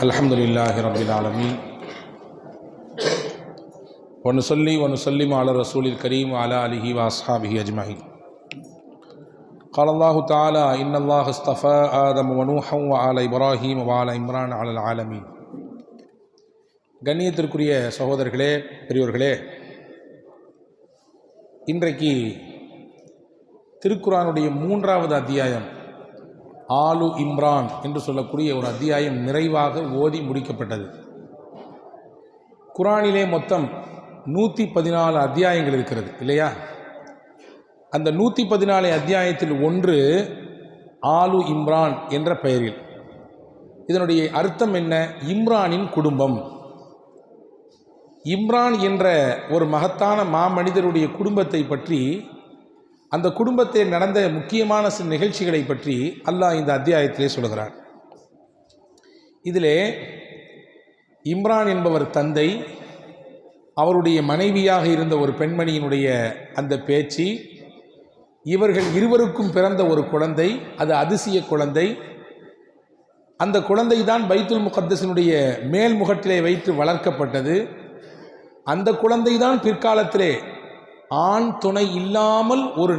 الحمد لله رب العالمين ونصلي ونسلم على الرسول الكريم وعلى آله وأصحابه أجمعين قال الله تعالى إن الله اصطفى آدم ونوحا وعلى إبراهيم وعلى إمران على العالمين கண்ணியத்திற்குரிய சகோதரர்களே பெரியோர்களே இன்றைக்கு திருக்குரானுடைய மூன்றாவது அத்தியாயம் ஆலு இம்ரான் என்று சொல்லக்கூடிய ஒரு அத்தியாயம் நிறைவாக ஓதி முடிக்கப்பட்டது. குரானிலே மொத்தம் நூற்றி பதினாலு அத்தியாயங்கள் இருக்கிறது இல்லையா? அந்த நூற்றி பதினாலு அத்தியாயத்தில் ஒன்று ஆலு இம்ரான் என்ற பெயரில். இதனுடைய அர்த்தம் என்ன? இம்ரானின் குடும்பம். இம்ரான் என்ற ஒரு மகத்தான மாமனிதருடைய குடும்பத்தை பற்றி அந்த குடும்பத்தில் நடந்த முக்கியமான சில நிகழ்ச்சிகளை பற்றி அல்லாஹ் இந்த அத்தியாயத்திலே சொல்கிறான். இதிலே இம்ரான் என்பவர் தந்தை அவருடைய மனைவியாக இருந்த ஒரு பெண்மணியினுடைய அந்த பேச்சு இவர்கள் இருவருக்கும் பிறந்த ஒரு குழந்தை அது அதிசய குழந்தை. அந்த குழந்தை தான் பைத்துல் முகத்தஸினுடைய மேல் முகத்திலே வைத்து வளர்க்கப்பட்டது. அந்த குழந்தை தான் பிற்காலத்திலே ஆண் துணை இல்லாமல் ஒரு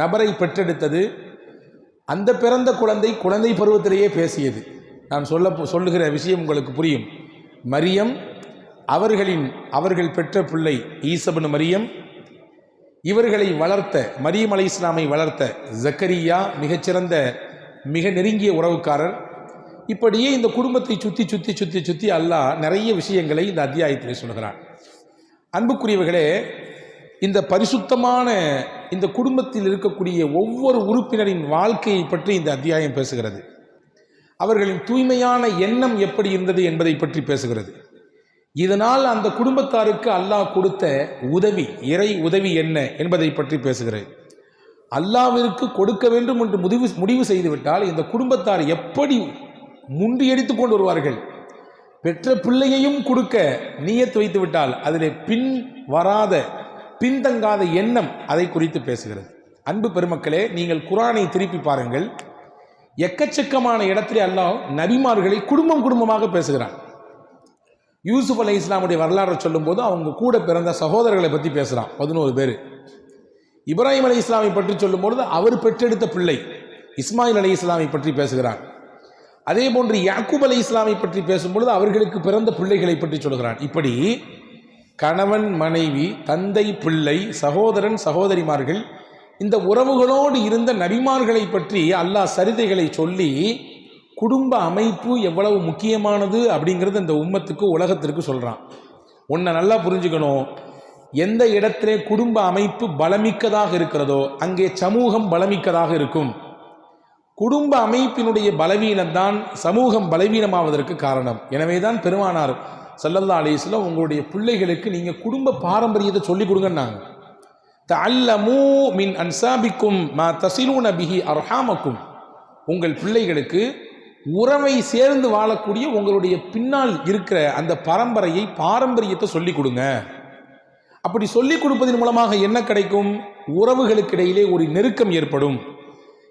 நபரை பெற்றெடுத்தது. அந்த பிறந்த குழந்தை குழந்தை பருவத்திலேயே பேசியது. நான் சொல்ல சொல்லுகிற விஷயம் உங்களுக்கு புரியும். மரியம் அவர்களின் அவர்கள் பெற்ற பிள்ளை ஈசபன் மரியம் இவர்களை வளர்த்த மரியம் அலை இஸ்லாமை வளர்த்த ஜக்கரியா மிகச்சிறந்த மிக நெருங்கிய உறவுக்காரர். இப்படியே இந்த குடும்பத்தை சுற்றி சுற்றி சுற்றி சுற்றி அல்லாஹ் நிறைய விஷயங்களை இந்த அத்தியாயத்தில் சொல்கிறான். அன்புக்குரியவர்களே இந்த பரிசுத்தமான இந்த குடும்பத்தில் இருக்கக்கூடிய ஒவ்வொரு உறுப்பினரின் வாழ்க்கையை பற்றி இந்த அத்தியாயம் பேசுகிறது. அவர்களின் தூய்மையான எண்ணம் எப்படி இருந்தது என்பதை பற்றி பேசுகிறது. இதனால் அந்த குடும்பத்தாருக்கு அல்லாஹ் கொடுத்த உதவி இறை உதவி என்ன என்பதை பற்றி பேசுகிறது அல்லாவிற்கு கொடுக்க வேண்டும் என்று முடிவு முடிவு செய்துவிட்டால் இந்த குடும்பத்தார் எப்படி முண்டியடித்து கொண்டு வருவார்கள்? பெற்ற பிள்ளையையும் கொடுக்க நீயத்து வைத்து விட்டால் அதில் பின் வராத பின்தங்காத எண்ணம் அதை குறித்து பேசுகிறது. அன்பு பெருமக்களே நீங்கள் குரானை திருப்பி பாருங்கள். எக்கச்சக்கமான இடத்திலே அல்லாஹ் நபிமார்களை குடும்பம் குடும்பமாக பேசுகிறான். யூசுப் அலை இஸ்லாமுடைய வரலாறை சொல்லும்போது அவங்க கூட பிறந்த சகோதரர்களை பற்றி பேசுகிறான் பதினோரு பேர். இப்ராஹிம் அலி இஸ்லாமை பற்றி சொல்லும்பொழுது அவர் பெற்றெடுத்த பிள்ளை இஸ்மாயில் அலி இஸ்லாமை பற்றி பேசுகிறான். அதே போன்று யாக்கூப் அலி இஸ்லாமை பற்றி பேசும்பொழுது அவர்களுக்கு பிறந்த பிள்ளைகளை பற்றி சொல்கிறான் இப்படி கணவன் மனைவி தந்தை பிள்ளை சகோதரன் சகோதரிமார்கள் இந்த உறவுகளோடு இருந்த நபிமார்களை பற்றி அல்லாஹ் சரிதைகளை சொல்லி குடும்ப அமைப்பு எவ்வளவு முக்கியமானது அப்படிங்கிறது இந்த உம்மத்துக்கு உலகத்திற்கு சொல்கிறான் உன்னை நல்லா புரிஞ்சுக்கணும். எந்த இடத்திலே குடும்ப அமைப்பு பலமிக்கதாக இருக்கிறதோ அங்கே சமூகம் பலமிக்கதாக இருக்கும். குடும்ப அமைப்பினுடைய பலவீனம்தான் சமூகம் பலவீனமாவதற்கு காரணம். எனவே தான் பெருமானார் சல்லல்லா அலிஸ்லாம் உங்களுடைய பிள்ளைகளுக்கு நீங்கள் குடும்ப பாரம்பரியத்தை சொல்லிக் கொடுங்கன்னாங்க. தல்லமூ மின் அன்சாபிக்கும் மா தசிலூன பிஹி அர்ஹாமக்கும். உங்கள் பிள்ளைகளுக்கு உறவை சேர்ந்து வாழக்கூடிய உங்களுடைய பின்னால் இருக்கிற அந்த பரம்பரையை பாரம்பரியத்தை சொல்லிக் கொடுங்க. அப்படி சொல்லிக் கொடுப்பதன் மூலமாக என்ன கிடைக்கும்? உறவுகளுக்கிடையிலே ஒரு நெருக்கம் ஏற்படும்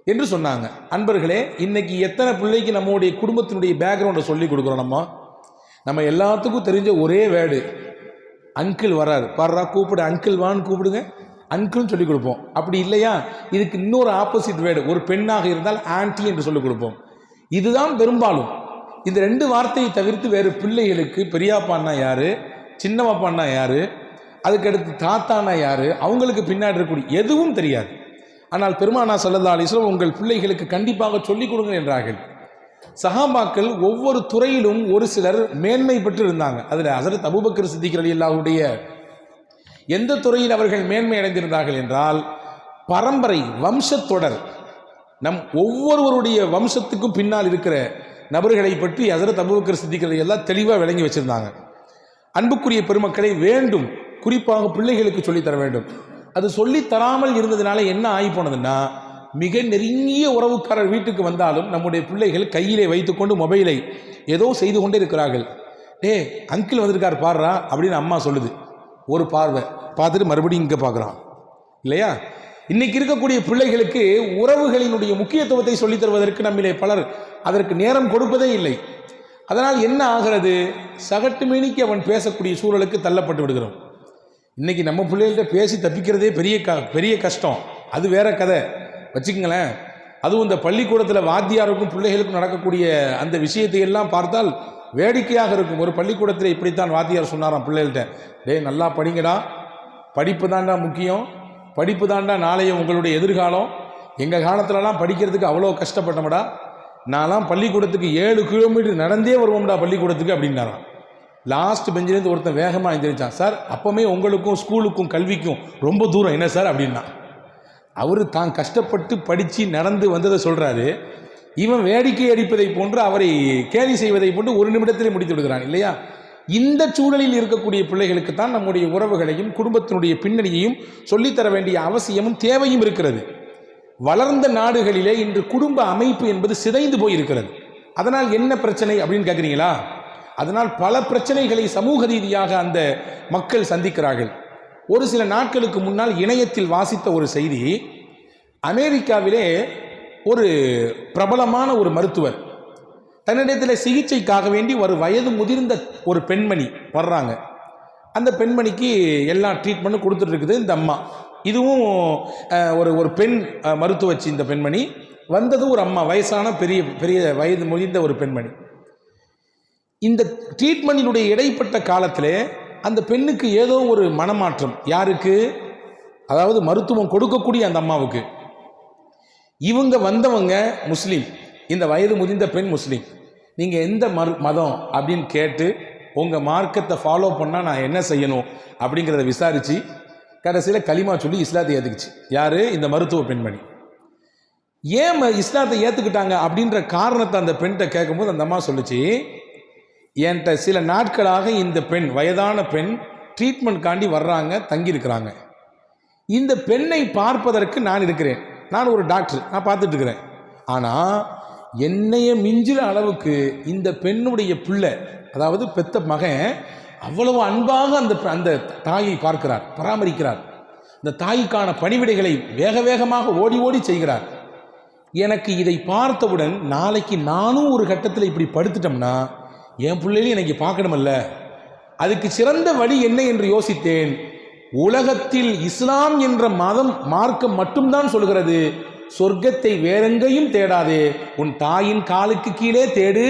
என்று சொன்னாங்க. அன்பர்களே இன்னைக்கு எத்தனை பிள்ளைக்கு நம்மளுடைய குடும்பத்தினுடைய பேக்ரவுண்டை சொல்லி கொடுக்குறோம் நம்ம? நம்ம எல்லாத்துக்கும் தெரிஞ்ச ஒரே வேர்டு. அங்கிள் வரார். பாடுறா கூப்பிடு அங்கிள் வான்னு கூப்பிடுங்க. அங்கிள்னு சொல்லிக் கொடுப்போம். அப்படி இல்லையா? இதுக்கு இன்னொரு ஆப்போசிட் வேர்டு. ஒரு பெண்ணாக இருந்தால் ஆன்டி என்று சொல்லிக் கொடுப்போம். இதுதான் பெரும்பாலும். இந்த ரெண்டு வார்த்தையை தவிர்த்து வேறு பிள்ளைகளுக்கு பெரியாப்பான்னா யாரு? சின்னவாப்பான்னா யாரு? அதுக்கடுத்து தாத்தானா யாரு? அவங்களுக்கு பின்னாடி இருக்கக்கூடிய எதுவும் தெரியாது. ஆனால் பெருமானா சல்லல்லா அலிஸ்லாம் உங்கள் பிள்ளைகளுக்கு கண்டிப்பாக சொல்லிக் கொடுங்க என்றார்கள். சஹாபாக்கள் ஒவ்வொரு துறையிலும் ஒரு சிலர் மேன்மை பெற்று இருந்தாங்க அதில் ஹசரத் அபுபக்கர் சித்திகர் அலி அல்லாவுடைய எந்த துறையில் அவர்கள் மேன்மை அடைந்திருந்தார்கள் என்றால் பரம்பரை வம்சத்தொடர் நம் ஒவ்வொருவருடைய வம்சத்துக்கும் பின்னால் இருக்கிற நபர்களை பற்றி ஹசரத் அபுபக்கர் சித்திகர் எல்லாம் தெளிவாக விளங்கி வச்சிருந்தாங்க. அன்புக்குரிய பெருமக்களை வேண்டும். குறிப்பாக பிள்ளைகளுக்கு சொல்லித்தர வேண்டும். அது சொல்லி தராமல் இருந்ததுனால என்ன ஆகி போனதுன்னா மிக நெருங்கிய உறவுக்காரர் வீட்டுக்கு வந்தாலும் நம்முடைய பிள்ளைகள் கையிலே வைத்துக்கொண்டு மொபைலை ஏதோ செய்து கொண்டே இருக்கிறார்கள். டே அங்கிள் வந்திருக்கார் பாடுறா அப்படின்னு அம்மா சொல்லுது. ஒரு பார்வை. பார்த்துட்டு மறுபடியும் இங்கே பார்க்குறான் இல்லையா? இன்னைக்கு இருக்கக்கூடிய பிள்ளைகளுக்கு உறவுகளினுடைய முக்கியத்துவத்தை சொல்லித் தருவதற்கு நம்மிலே பலர் அதற்கு நேரம் கொடுப்பதே இல்லை. அதனால் என்ன ஆகிறது? சகட்டு மேனிக்கு அவன் பேசக்கூடிய சூழலுக்கு தள்ளப்பட்டு விடுகிறோம் இன்றைக்கி நம்ம பிள்ளைகள்கிட்ட பேசி தப்பிக்கிறதே பெரிய க பெரிய கஷ்டம். அது வேற கதை. வச்சுக்கங்களேன். அதுவும் இந்த பள்ளிக்கூடத்தில் வாத்தியாருக்கும் பிள்ளைகளுக்கும் நடக்கக்கூடிய அந்த விஷயத்தை எல்லாம் பார்த்தால் வேடிக்கையாக இருக்கும். ஒரு பள்ளிக்கூடத்தில் இப்படித்தான் வாத்தியார் சொன்னாராம் பிள்ளைகள்கிட்ட டேய் நல்லா படிங்கடா. படிப்பு தாண்டா முக்கியம். படிப்பு தாண்டா நாளைய உங்களுடைய எதிர்காலம். எங்கள் காலத்துலலாம் படிக்கிறதுக்கு அவ்வளோ கஷ்டப்பட்டோம்டா. நான்லாம் பள்ளிக்கூடத்துக்கு ஏழு கிலோமீட்டர் நடந்தே வருவோம்டா பள்ளிக்கூடத்துக்கு அப்படின்னாராம். லாஸ்ட் பெஞ்சிலேருந்து ஒருத்தன் வேகமாக எழுந்திரிச்சான் சார் அப்போவுமே உங்களுக்கும் ஸ்கூலுக்கும் கல்விக்கும் ரொம்ப தூரம். என்ன சார்? அப்படின்னா. அவர் தான் கஷ்டப்பட்டு படித்து நடந்து வந்ததை சொல்கிறாரு இவன் வேடிக்கை அடிப்பதை போன்று அவரை கேலி செய்வதை போன்று ஒரு நிமிடத்திலே முடித்து விடுகிறான் இல்லையா? இந்த சூழலில் இருக்கக்கூடிய பிள்ளைகளுக்கு தான் நம்முடைய உறவுகளையும் குடும்பத்தினுடைய பின்னணியையும் சொல்லித்தர வேண்டிய அவசியமும் தேவையும் இருக்கிறது. வளர்ந்த நாடுகளிலே இன்று குடும்ப அமைப்பு என்பது சிதைந்து போயிருக்கிறது. அதனால் என்ன பிரச்சனை அப்படின்னு கேட்குறீங்களா அதனால் பல பிரச்சனைகளை சமூக ரீதியாக அந்த மக்கள் சந்திக்கிறார்கள். ஒரு சில நாட்களுக்கு முன்னால் இணையத்தில் வாசித்த ஒரு செய்தி அமெரிக்காவிலே ஒரு பிரபலமான ஒரு மருத்துவர் தன்னிடத்தில் சிகிச்சைக்காக வேண்டி ஒரு வயது முதிர்ந்த ஒரு பெண்மணி வர்றாங்க. அந்த பெண்மணிக்கு எல்லா ட்ரீட்மெண்ட்டும் கொடுத்துட்டு இருக்குது இந்த அம்மா. இதுவும் ஒரு ஒரு பெண் அஹ், மருத்துவச்சி இந்த பெண்மணி. வந்தது ஒரு அம்மா வயசான பெரிய பெரிய வயது முதிர்ந்த ஒரு பெண்மணி. இந்த ட்ரீட்மெண்ட்டினுடைய இடைப்பட்ட காலத்தில் அந்த பெண்ணுக்கு ஏதோ ஒரு மனமாற்றம். யாருக்கு? அதாவது மருத்துவம் கொடுக்கக்கூடிய அந்த அம்மாவுக்கு. இவங்க வந்தவங்க முஸ்லீம். இந்த வயது முதிர்ந்த பெண் முஸ்லீம். நீங்கள் எந்த மரு மதம் அப்படின்னு கேட்டு உங்கள் மார்க்கத்தை ஃபாலோ பண்ணால் நான் என்ன செய்யணும் அப்படிங்கிறத விசாரித்து கடைசியில் களிமா சொல்லி இஸ்லாத்தை ஏற்றுக்குச்சு யார்? இந்த மருத்துவ பெண்மணி. ஏன் இஸ்லாத்தை ஏற்றுக்கிட்டாங்க அப்படின்ற காரணத்தை அந்த பெண்கிட்ட கேட்கும்போது அந்த அம்மா சொல்லிச்சு என்கிட்ட சில நாட்களாக இந்த பெண் வயதான பெண் ட்ரீட்மெண்ட் காண்டி வர்றாங்க தங்கியிருக்கிறாங்க. இந்த பெண்ணை பார்ப்பதற்கு நான் இருக்கிறேன். நான் ஒரு டாக்டர் நான் பார்த்துட்டு இருக்கிறேன் ஆனால் என்னைய மிஞ்சிற அளவுக்கு இந்த பெண்ணுடைய பிள்ளை அதாவது பெத்த மகன் அவ்வளவு அன்பாக அந்த அந்த தாயை பார்க்கிறார் பராமரிக்கிறார். இந்த தாய்க்கான பணிவிடைகளை வேக வேகமாக ஓடி ஓடி செய்கிறார். எனக்கு இதை பார்த்தவுடன் நாளைக்கு நானும் ஒரு கட்டத்தில் இப்படி படுத்துட்டோம்னா என் பிள்ளைகளையும் எனக்கு பார்க்கணுமல்ல. அதுக்கு சிறந்த வழி என்ன என்று யோசித்தேன். உலகத்தில் இஸ்லாம் என்ற மதம் மார்க்கம் மட்டும்தான் சொல்கிறது சொர்க்கத்தை வேறெங்கேயும் தேடாதே. உன் தாயின் காலுக்கு கீழே தேடு.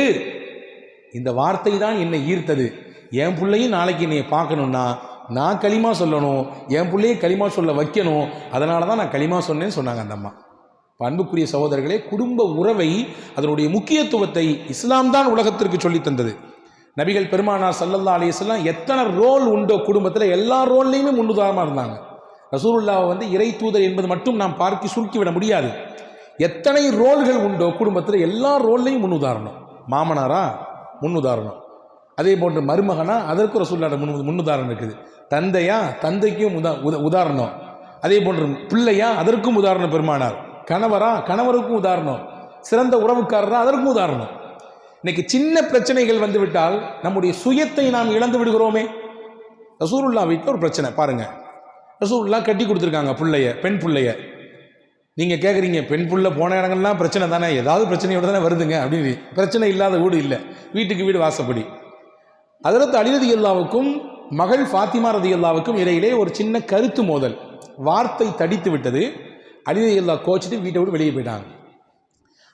இந்த வார்த்தை தான் என்னை ஈர்த்தது. என் பிள்ளையும் நாளைக்கு என்னை பார்க்கணும்னா நான் களிமா சொல்லணும். என் பிள்ளையை களிமா சொல்ல வைக்கணும். அதனால தான் நான் களிமா சொன்னேன்னு சொன்னாங்க அந்த அம்மா. அன்புக்குரிய சகோதரர்களே குடும்ப உறவை அதனுடைய முக்கியத்துவத்தை இஸ்லாம் தான் உலகத்திற்கு சொல்லித் தந்தது. நபிகள் பெருமானார் சல்லல்லா அலிஸ்லாம் எத்தனை ரோல் உண்டோ குடும்பத்தில் எல்லா ரோல்லையுமே முன்னுதாரணமாக இருந்தாங்க. ரசூருல்லாவை வந்து இறை தூதர் என்பது மட்டும் நாம் பார்க்க சுருக்கிவிட முடியாது. எத்தனை ரோல்கள் உண்டோ குடும்பத்தில் எல்லா ரோல்லையும் முன்னுதாரணம். மாமனாரா? முன்னுதாரணம். அதே போன்று மருமகனா? அதற்கு ரசூல்லாட முன் முன்னுதாரணம் இருக்குது. தந்தையா? தந்தைக்கும் உதா உத- உதாரணம். அதே போன்று பிள்ளையா? அதற்கும் உதாரணம் பெருமானார். கணவரா? கணவருக்கும் உதாரணம். சிறந்த உறவுக்காரரா? அதற்கும் உதாரணம். இன்னைக்கு சின்ன பிரச்சனைகள் வந்துவிட்டால் நம்முடைய சுயத்தை நாம் இழந்து விடுகிறோமே. ரசூருல்லா வீட்டில் ஒரு பிரச்சனை பாருங்க. ரசூருல்லா கட்டி கொடுத்துருக்காங்க பிள்ளைய பெண் பிள்ளைய. நீங்கள் கேட்குறீங்க பெண் புள்ள போன இடங்கள்லாம் பிரச்சனை தானே ஏதாவது பிரச்சனையோட தானே வருதுங்க அப்படின்னு. பிரச்சனை இல்லாத வீடு இல்லை. வீட்டுக்கு வீடு வாசப்படி. அதில் அலிரதி எல்லாவுக்கும் மகள் ஃபாத்திமா ரதி எல்லாவுக்கும் இடையிலே ஒரு சின்ன கருத்து மோதல். வார்த்தை தடித்து விட்டது. அலிரதி அல்லா கோச்சிட்டு வீட்டை விட்டு வெளியே போயிட்டாங்க.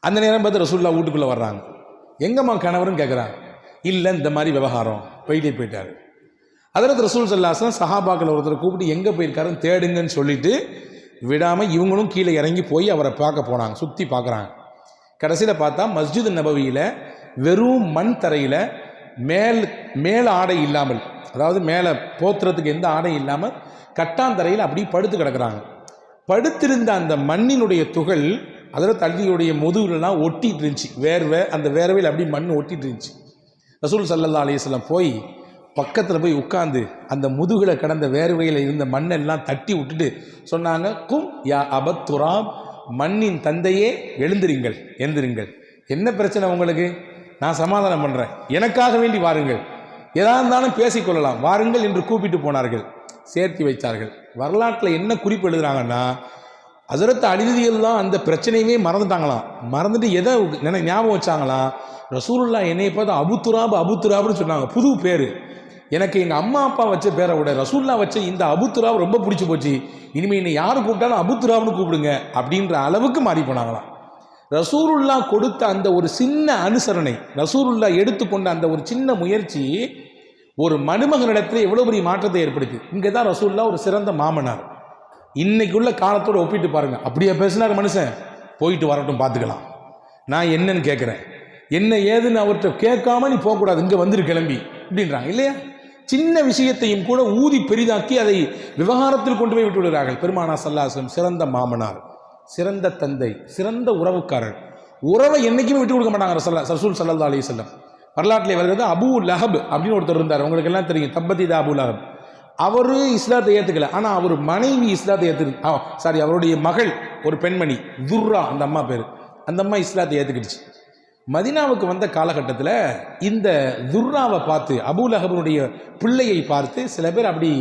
அந்த நேரம் பார்த்து ரசூல்லா வீட்டுக்குள்ளே வர்றாங்க. எங்கம்மா கணவரும் கேட்குறாங்க இல்லை இந்த மாதிரி விவகாரம். போயிட்டே போயிட்டார். அதில் ரசூல் சல்லாசன் சஹாபாக்கள் ஒருத்தரை கூப்பிட்டு எங்கே போயிருக்காருன்னு தேடுங்கன்னு சொல்லிட்டு விடாமல் இவங்களும் கீழே இறங்கி போய் அவரை பார்க்க போனாங்க. சுற்றி பார்க்குறாங்க. கடைசியில் பார்த்தா மஸ்ஜித் நபவியில் வெறும் மண் தரையில் மேல் மேல் ஆடை இல்லாமல் அதாவது மேலே போத்துறதுக்கு எந்த ஆடை இல்லாமல் கட்டாந்தரையில் அப்படியே படுத்து கிடக்குறாங்க. படுத்திருந்த அந்த மண்ணினுடைய துகள் அதில் தள்ளியுடைய முதுகுலலாம் ஒட்டிகிட்டு இருந்துச்சு வேர்வை அந்த வேர்வையில் அப்படியே மண் ஒட்டிகிட்டு இருந்துச்சு ரசூல் சல்லல்லா அலிஸ்லாம் போய் பக்கத்தில் போய் உட்காந்து அந்த முதுகில் கடந்த வேர்வையில் இருந்த மண்ணெல்லாம் தட்டி விட்டுட்டு சொன்னாங்க கும் யா அபத்துராம் மண்ணின் தந்தையே எழுந்திருங்கள் எழுந்திருங்கள். என்ன பிரச்சனை உங்களுக்கு? நான் சமாதானம் பண்ணுறேன் எனக்காக வேண்டி வாருங்கள். எதா இருந்தாலும் பேசிக்கொள்ளலாம் வாருங்கள் என்று கூப்பிட்டு போனார்கள். சேர்த்து வைத்தார்கள். வரலாற்றில் என்ன குறிப்பு எழுதுறாங்கன்னா ஹசரத் அலிதியெல்லாம் அந்த பிரச்சனையுமே மறந்துட்டாங்களாம். மறந்துட்டு எதை நினை ஞாபகம் வச்சாங்களாம் ரசூலுல்லா என்னை பார்த்து அபுத்துராப் அபுத்துராப்னு சொன்னாங்க. புது பேர். எனக்கு எங்கள் அம்மா அப்பா வச்ச பேரை விட ரசூல்லா வச்ச இந்த அபுத்துராப் ரொம்ப பிடிச்சி போச்சு. இனிமேல் என்னை யார் கூப்பிட்டாலும் அபுத்துராப்னு கூப்பிடுங்க அப்படின்ற அளவுக்கு மாறி போனாங்களாம். ரசூலுல்லா கொடுத்த அந்த ஒரு சின்ன அனுசரணை ரசூலுல்லா எடுத்துக்கொண்ட அந்த ஒரு சின்ன முயற்சி ஒரு மருமகனிடத்தில் எவ்வளோ பெரிய மாற்றத்தை ஏற்படுத்தி. இங்கே தான் ரசூல்லா ஒரு சிறந்த மாமனார். இன்னைக்கு உள்ள ஒப்பிட்டு பாருங்கள் அப்படியே பேசினார் மனுஷன். போயிட்டு வரட்டும் பார்த்துக்கலாம். நான் என்னன்னு கேட்குறேன் என்ன ஏதுன்னு அவர்கிட்ட கேட்காம நீ போகக்கூடாது. இங்கே வந்துரு கிளம்பி. அப்படின்றாங்க. இல்லையா? சின்ன விஷயத்தையும் கூட ஊதி பெரிதாக்கி அதை விவகாரத்தில் கொண்டு போய் விட்டு விடுகிறார்கள் பெருமானா சல்லாசம் சிறந்த மாமனார் சிறந்த தந்தை சிறந்த உறவுக்காரர். உறவை என்றைக்குமே விட்டு கொடுக்க மாட்டாங்க ரசல்லா ரசூல் சல்லா அலி செல்லம் வரலாற்றில் வருகிறது அபு லஹப் அப்படின்னு ஒருத்தர் இருந்தார். உங்களுக்கு எல்லாம் தெரியும். தப்பத்திதா அபு லஹப். அவர் இஸ்லாத்தை ஏற்றுக்கல ஆனால் அவர் மனைவி இஸ்லாத்தை ஏற்று சாரி அவருடைய மகள் ஒரு பெண்மணி துர்ரா அந்த அம்மா பேர். அந்த அம்மா இஸ்லாத்தை ஏற்றுக்கிடுச்சு மதினாவுக்கு வந்த காலகட்டத்தில் இந்த துர்ராவை பார்த்து அபு லஹபனுடைய பிள்ளையை பார்த்து சில பேர் அப்படி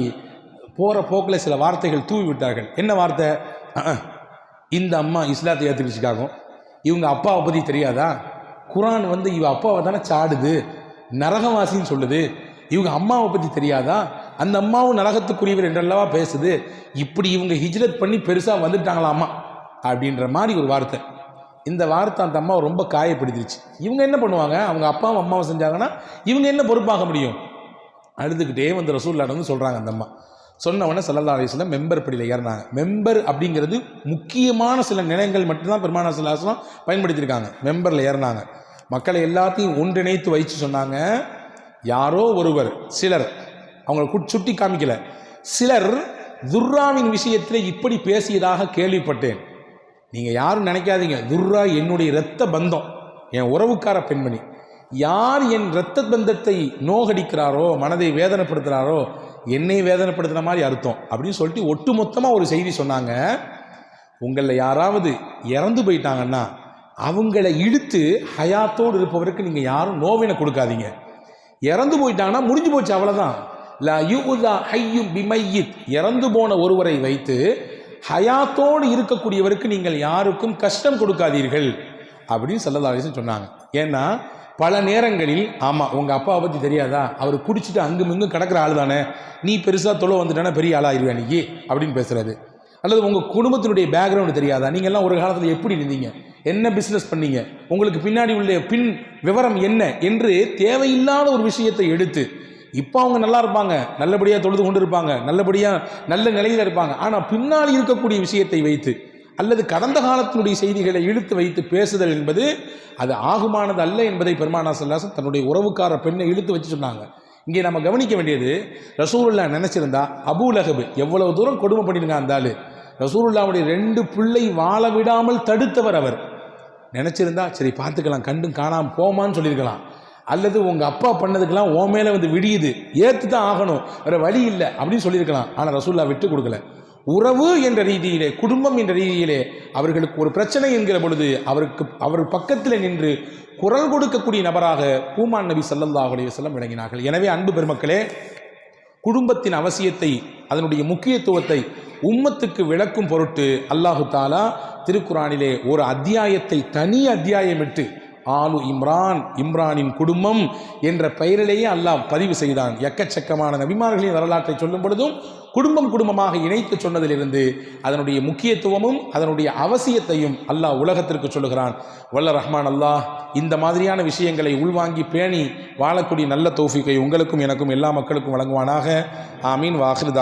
போகிற போக்கில் சில வார்த்தைகள் தூவி விட்டார்கள். என்ன வார்த்தை? இந்த அம்மா இஸ்லாத்தை ஏற்றுக்கிடுச்சுக்காகும் இவங்க அப்பாவை பற்றி தெரியாதா? குரான் வந்து இவ அப்பாவை தானே சாடுது நரகவாசின்னு சொல்லுது. இவங்க அம்மாவை பற்றி தெரியாதா? அந்த அம்மாவும் நரகத்துக்குரியவர் என்றல்லவா பேசுது? இப்படி இவங்க ஹிஜ்ரத் பண்ணி பெருசாக வந்துட்டாங்களாமா? அப்படின்ற மாதிரி ஒரு வார்த்தை. இந்த வார்த்தை அந்த அம்மாவை ரொம்ப காயப்படுத்திருச்சு. இவங்க என்ன பண்ணுவாங்க? அவங்க அப்பாவும் அம்மாவும் செஞ்சாங்கன்னா இவங்க என்ன பொறுப்பாக முடியும்? அழுதுகிட்டே வந்து ரசூல் நடந்து சொல்கிறாங்க அந்த அம்மா. சொன்னவொடனே சல்லா அலிஸ்லாம் மெம்பர் படியில் ஏறினாங்க. மெம்பர் அப்படிங்கிறது முக்கியமான சில நிலையங்கள் மட்டும்தான் பெருமான சல்லாஸ்லாம் பயன்படுத்தியிருக்காங்க. மெம்பரில் ஏறினாங்க. மக்களை எல்லாத்தையும் ஒன்றிணைத்து வைச்சு சொன்னாங்க. யாரோ ஒருவர் சிலர் அவங்கள கு- சுட்டி காமிக்கல. சிலர் துர்ராவின் விஷயத்தில் இப்படி பேசியதாக கேள்விப்பட்டேன். நீங்கள் யாரும் நினைக்காதீங்க. துர்ரா என்னுடைய இரத்த பந்தம். என் உறவுக்கார பெண்மணி. யார் என் இரத்த பந்தத்தை நோகடிக்கிறாரோ மனதை வேதனைப்படுத்துகிறாரோ என்னை வேதனைப்படுத்துகிற மாதிரி அர்த்தம் அப்படின்னு சொல்லிட்டு ஒட்டுமொத்தமாக ஒரு செய்தி சொன்னாங்க. உங்களில் யாராவது இறந்து போயிட்டாங்கன்னா அவங்கள இழுத்து ஹயாத்தோடு இருப்பவருக்கு நீங்கள் யாரும் நோவினை கொடுக்காதீங்க. இறந்து போயிட்டாங்கன்னா முடிஞ்சு போச்சு அவ்வளோதான் லா யுகுதா ஹையும் பிமையித். இறந்து போன ஒருவரை வைத்து ஹயாத்தோடு இருக்கக்கூடியவருக்கு நீங்கள் யாருக்கும் கஷ்டம் கொடுக்காதீர்கள் அப்படின்னு சல்லதாலேசன் சொன்னாங்க. ஏன்னா பல நேரங்களில் ஆமாம் உங்கள் அப்பாவை பற்றி தெரியாதா? அவர் குடிச்சிட்டு அங்கும் இங்கும் கிடக்கிற ஆள் தானே நீ பெருசாக தொலை வந்துட்டானே பெரிய ஆளாயிருவே நீ? அப்படின்னு பேசுகிறது அல்லது உங்கள் குடும்பத்தினுடைய பேக்ரவுண்டு தெரியாதா? நீங்கள்லாம் ஒரு காலத்தில் எப்படி இருந்தீங்க? என்ன பிஸ்னஸ் பண்ணீங்க? உங்களுக்கு பின்னாடி உள்ள பின் விவரம் என்ன? என்று தேவையில்லாத ஒரு விஷயத்தை எடுத்து இப்போ அவங்க நல்லா இருப்பாங்க. நல்லபடியாக தொழுது கொண்டு இருப்பாங்க. நல்லபடியாக நல்ல நிலையில் இருப்பாங்க. ஆனால் பின்னால் இருக்கக்கூடிய விஷயத்தை வைத்து அல்லது கடந்த காலத்தினுடைய செய்திகளை இழுத்து வைத்து பேசுதல் என்பது அது ஆகுமானது அல்ல என்பதை பெருமானா சல்லாசன் தன்னுடைய உறவுக்கார பெண்ணை இழுத்து வச்சு சொன்னாங்க. இங்கே நம்ம கவனிக்க வேண்டியது ரசூலுல்லா நினைச்சிருந்தா அபூ லஹப் எவ்வளவு தூரம் கொடுமை பண்ணிருங்க அந்த ஆள். ரசூலுல்லாவுடைய ரெண்டு பிள்ளை வாழ விடாமல் தடுத்தவர் அவர். நினச்சிருந்தா சரி பார்த்துக்கலாம் கண்டும் காணாமல் போமான்னு சொல்லியிருக்கலாம். அல்லது உங்கள் அப்பா பண்ணதுக்கெல்லாம் ஓ மேலே வந்து விடியுது ஏற்று தான் ஆகணும் வேறு வழி இல்லை அப்படின்னு சொல்லியிருக்கலாம். ஆனால் ரசூல்லா விட்டு கொடுக்கல. உறவு என்ற ரீதியிலே குடும்பம் என்ற ரீதியிலே அவர்களுக்கு ஒரு பிரச்சனை என்கிற பொழுது அவருக்கு அவர் பக்கத்தில் நின்று குரல் கொடுக்கக்கூடிய நபராக பூமான் நபி சல்லல்லாஹ் அலைஹி விளங்கினார்கள். எனவே அன்பு பெருமக்களே குடும்பத்தின் அவசியத்தை அதனுடைய முக்கியத்துவத்தை உம்மத்துக்கு விளக்கும் பொருட்டு அல்லாஹு தாலா திருக்குறானிலே ஒரு அத்தியாயத்தை தனி அத்தியாயமிட்டு ஆலு இம்ரான் இம்ரானின் குடும்பம் என்ற பெயரிலேயே அல்லாஹ் பதிவு செய்தான். எக்கச்சக்கமான நபிமார்களின் வரலாற்றை சொல்லும் பொழுதும் குடும்பம் குடும்பமாக இணைத்து சொன்னதிலிருந்து அதனுடைய முக்கியத்துவமும் அதனுடைய அவசியத்தையும் அல்லாஹ் உலகத்திற்கு சொல்லுகிறான். வல்ல ரஹ்மான் அல்லாஹ் இந்த மாதிரியான விஷயங்களை உள்வாங்கி பேணி வாழக்கூடிய நல்ல தோஃபிக்கை உங்களுக்கும் எனக்கும் எல்லா மக்களுக்கும் வழங்குவானாக. ஆமீன். வாஹிருதா